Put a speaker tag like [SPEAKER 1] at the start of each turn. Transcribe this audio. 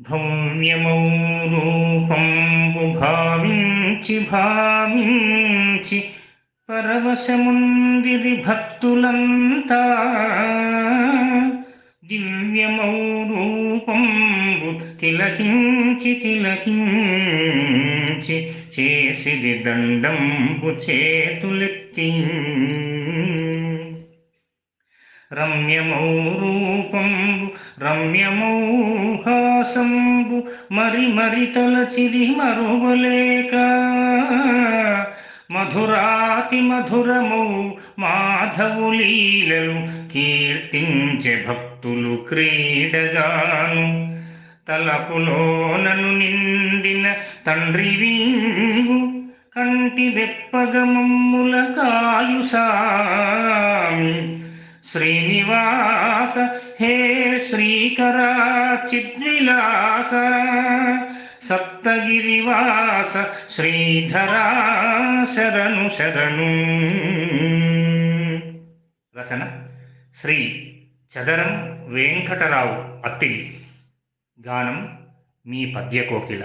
[SPEAKER 1] భవ్యమౌ రూపంబు భావించి భావించి పరవశముందిరి భక్తులంతా దివ్యమౌ రూపంబు తిలకించి తిలకించి చేసిది దండంబు చేతులెత్తి రమ్యమౌ రూపంబు రూపం రమ్యమౌహాసంబు మరి మరి తలచిరి మరువలేక. మధురాతి మధురమౌ మాధవులీలలు కీర్తించే భక్తులు క్రీడగాను. తలపులోనను నిండిన తండ్రి వీవు కంటి దెప్పగమమ్ముల కాయుసా శ్రీనివాస హే శ్రీకరా చిద్విలాస సప్తగిరివాస శ్రీధరా శరణు శరణు. రచన శ్రీ చదరం వెంకటరావు అత్తిలి. గానం మీ పద్యకోకిల.